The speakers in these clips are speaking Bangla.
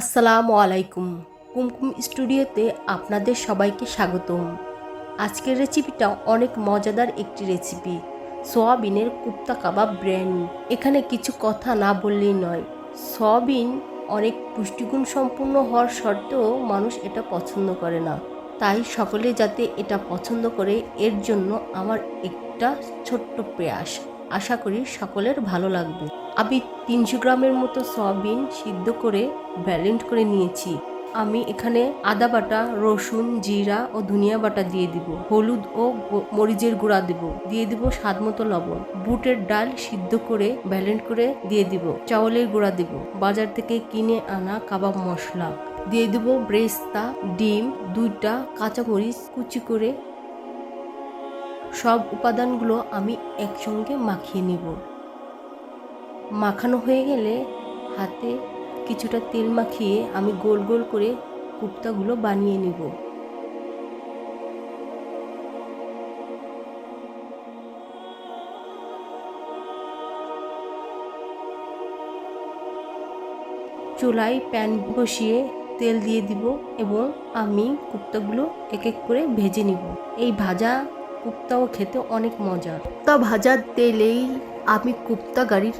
আসসালামু আলাইকুম। কুমকুম স্টুডিওতে আপনাদের সবাইকে স্বাগতম। আজকের রেসিপিটা অনেক মজাদার একটি রেসিপি, সোয়াবিনের কুপ্তা কাবাব ব্র্যান্ড। এখানে কিছু কথা না বললেই নয়, সয়াবিন অনেক পুষ্টিগুণ সম্পূর্ণ হওয়ার সত্ত্বেও মানুষ এটা পছন্দ করে না। তাই সকলে যাতে এটা পছন্দ করে, এর জন্য আমার একটা ছোট্ট প্রয়াস। আশা করি সকলের ভালো লাগবে। আমি তিনশো গ্রামের মতো সয়াবিন সিদ্ধ করে ব্যালেন্ড করে নিয়েছি। আমি এখানে আদা বাটা, রসুন, জিরা ও ধনিয়া বাটা দিয়ে দিব। হলুদ ও মরিচের গুঁড়া দেব। দিয়ে দিব স্বাদ মতো লবণ। বুটের ডাল সিদ্ধ করে ব্যালেন্ড করে দিয়ে দিব। চাউলের গুঁড়া দেব। বাজার থেকে কিনে আনা কাবাব মশলা। দিয়ে দেব ব্রেস্তা, ডিম, দুইটা কাঁচামরিচ কুচি করে। সব উপাদানগুলো আমি একসঙ্গে মাখিয়ে নিব। মাখানো হয়ে গেলে হাতে কিছুটা তেল মাখিয়ে আমি গোল গোল করে কুপ্তাগুলো বানিয়ে নিব। চুলায় প্যান বসিয়ে তেল দিয়ে দিব এবং আমি কুপ্তাগুলো এক এক করে ভেজে নিব। এই ভাজা কুপ্তাও খেতে অনেক মজার। তা ভাজার তেলেই আমি কুপ্তা গাড়ির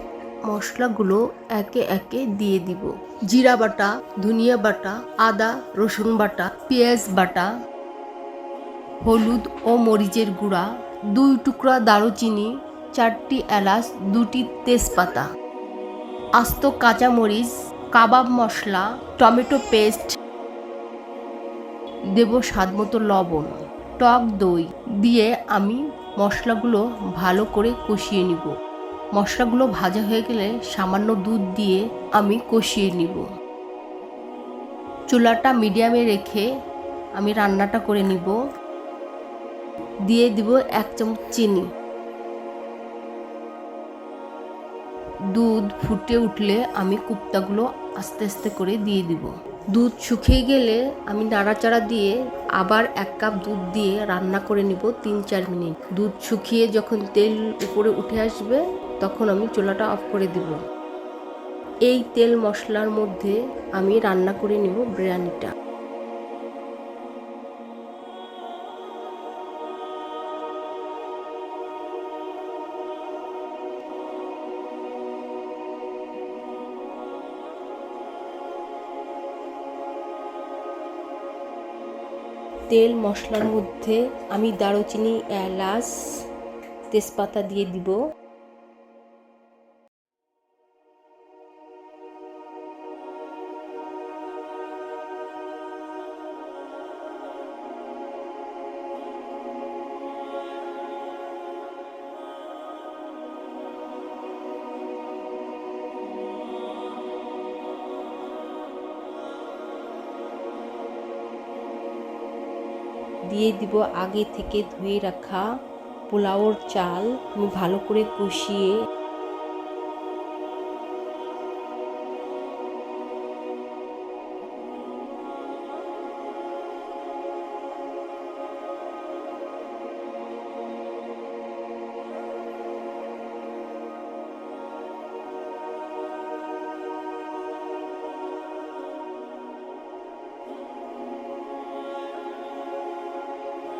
মশলাগুলো একে একে দিয়ে দিব। জিরা বাটা, ধনিয়া বাটা, আদা, রসুন বাটা, পেঁয়াজ বাটা, হলুদ ও মরিচের গুঁড়া, দুই টুকরা দারুচিনি, চারটি এলাচ, দুটি তেজপাতা, আস্ত কাঁচামরিচ, কাবাব মশলা, টমেটো পেস্ট, দেব স্বাদমতো লবণ, টক দই দিয়ে আমি মশলাগুলো ভালো করে কষিয়ে নিব। মশলাগুলো ভাজা হয়ে গেলে সামান্য দুধ দিয়ে আমি কষিয়ে নিব। চুলাটা মিডিয়ামে রেখে আমি রান্নাটা করে নিব। দিয়ে দিব এক চামচ চিনি। দুধ ফুটে উঠলে আমি কুপ্তাগুলো আস্তে আস্তে করে দিয়ে দিব। দুধ শুকিয়ে গেলে আমি নাড়াচাড়া দিয়ে আবার এক কাপ দুধ দিয়ে রান্না করে নিব তিন চার মিনিট। দুধ শুকিয়ে যখন তেল উপরে উঠে আসবে তখন আমি চুলাটা অফ করে দিব। এই তেল মশলার মধ্যে আমি রান্না করে নিব বিরিয়ানিটা। তেল মশলার মধ্যে আমি দারুচিনি, এলাচ, তেজপাতা দিয়ে দিব। দিয়ে দিব আগে থেকে ধুয়ে রাখা পোলাওর চাল। ভালো করে কষিয়ে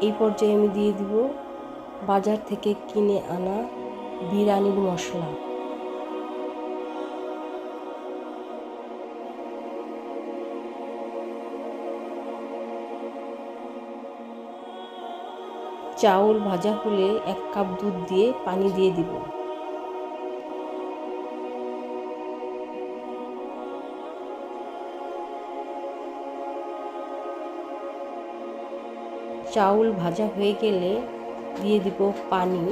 এই পর্যায়ে আমি দিয়ে দিব বাজার থেকে কিনে আনা বিরিয়ানির মশলা। চাউল ভাজা হলে এক কাপ দুধ দিয়ে পানি দিয়ে দিব। চাউল ভাজা হয়ে গেলে দিয়ে দিব পানি।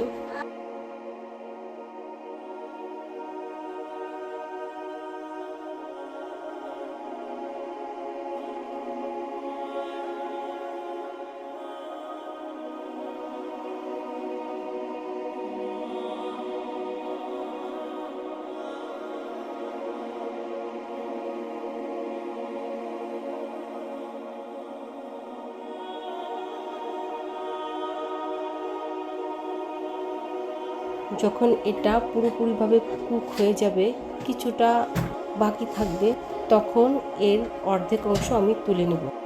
যখন এটা পুরোপুরিভাবে কুক হয়ে যাবে, কিছুটা বাকি থাকবে, তখন এর অর্ধেক অংশ আমি তুলে নেব।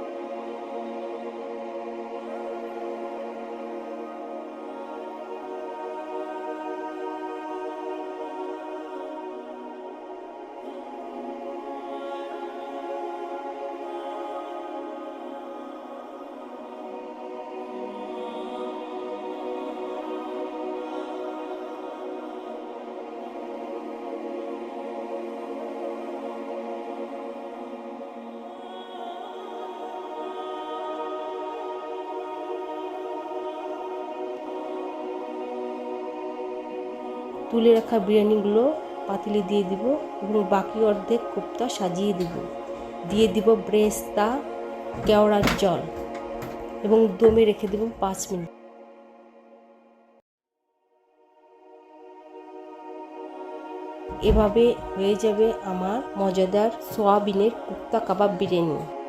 তুলে রাখা বিরিয়ানিগুলো পাতিলে দিয়ে দিব এবং বাকি অর্ধেক কোপ্তা সাজিয়ে দিব। দিয়ে দিব ব্রেস্তা, কেওড়ার জল এবং দমে রেখে দেব পাঁচ মিনিট। এভাবে হয়ে যাবে আমার মজাদার সোয়াবিনের কুপ্তা কাবাব বিরিয়ানি।